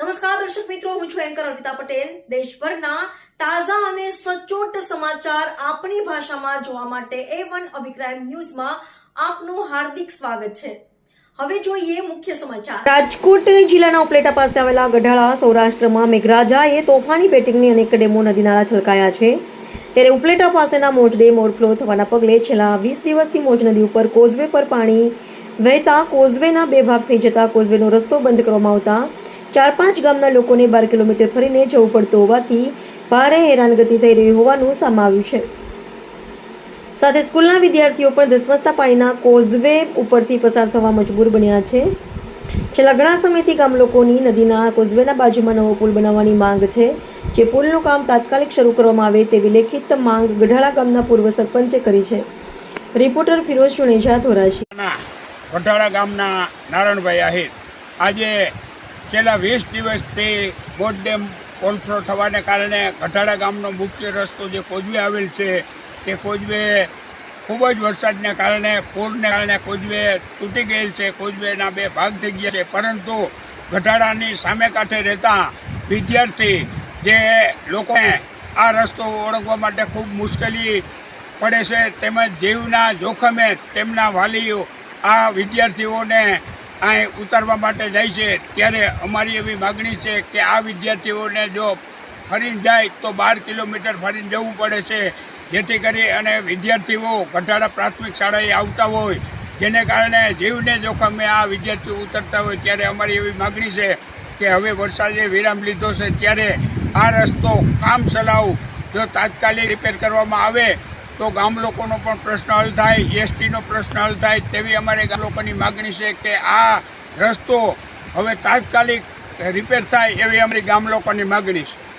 નમસ્કાર, દર્શક મિત્રો, હું છું એન્કર અર્પિતા પટેલ. દેશભરના તાજા અને સચોટ સમાચાર આપણી ભાષામાં જોવા માટે એ વન અભિક્રાઇમ ન્યૂઝમાં આપનું હાર્દિક સ્વાગત છે. હવે જોઈએ મુખ્ય સમાચાર. રાજકોટ જિલ્લાના ઉપલેટા પાસે આવેલા ગઢાળા સૌરાષ્ટ્રમાં મેઘરાજાએ તોફાની બેટિંગની અનેક ડેમો નદી નાળા છલકાયા છે. ત્યારે ઉપલેટા પાસેના મોજ ડેમ ઓવરફ્લો થવાના પગલે છેલ્લા વીસ દિવસથી મોજ નદી ઉપર કોઝવે પર પાણી વહેતા કોઝવેના બે ભાગ થઈ જતા કોઝવેનો રસ્તો બંધ કરવામાં આવતા ચાર પાંચ ગામના લોકોને બાર કિલોમીટર ફરીને જવું પડતું હોવાથી ભારે હેરાનગતિ થઈ રહી હોવાનું સામે આવ્યું છે. સાથે સ્કૂલના વિદ્યાર્થીઓ પણ ધસમસતા પાણીના કોઝવે ઉપરથી પસાર થવા મજબૂર બન્યા છે. છેલ્લા ઘણા સમયથી ગામ લોકોની નદીના કોઝવેના બાજુમાં નવો પુલ બનાવવાની માંગ છે. જે પુલનું કામ તાત્કાલિક શરૂ કરવામાં આવે તેવી લેખિત માંગ ગઢાળા ગામના પૂર્વ સરપંચે કરી છે. રિપોર્ટર ફિરોઝ ચુનેજા, ધોરાજી. ના ગામના નારણભાઈ આહિર. આજે છેલ્લા વીસ દિવસથી બોટ ડેમ ઓવરફ્લો થવાને કારણે કઠાડા ગામનો મુખ્ય રસ્તો જે કોજવે આવેલ છે, તે કોજવે ખૂબ જ વરસાદને કારણે, પૂરને કારણે કોજવે તૂટી ગયેલ છે કોજવેના બે ભાગ થઈ ગયા છે. પરંતુ ઘટાડાની સામે કાંઠે રહેતા વિદ્યાર્થી જે લોકોને આ રસ્તો ઓળખવા માટે ખૂબ મુશ્કેલી પડે છે, તેમજ જીવના જોખમે તેમના વાલીઓ આ વિદ્યાર્થીઓને અહીં ઉતારવા માટે જાય છે. ત્યારે અમારી એવી માગણી છે કે આ વિદ્યાર્થીઓને જો ફરીને જાય તો બાર કિલોમીટર ફરીને જવું પડે છે. જેથી કરી અને વિદ્યાર્થીઓ ગઢાડા પ્રાથમિક શાળાએ આવતા હોય. જેને કારણે જીવને જોખમે આ વિદ્યાર્થીઓ ઉતરતા હોય. ત્યારે અમારી એવી માગણી છે કે હવે વરસાદે વિરામ લીધો છે. ત્યારે આ રસ્તો કામ ચલાવ જો તાત્કાલિક રિપેર કરવામાં આવે તો ગામ લોકોનો પણ પ્રશ્ન હલ થાય જીએસટીનો પ્રશ્ન હલ થાય તેવી અમારે ગામ લોકોની માગણી છે કે આ રસ્તો હવે તાત્કાલિક રિપેર થાય એવી અમારી ગામ લોકોની માગણી છે.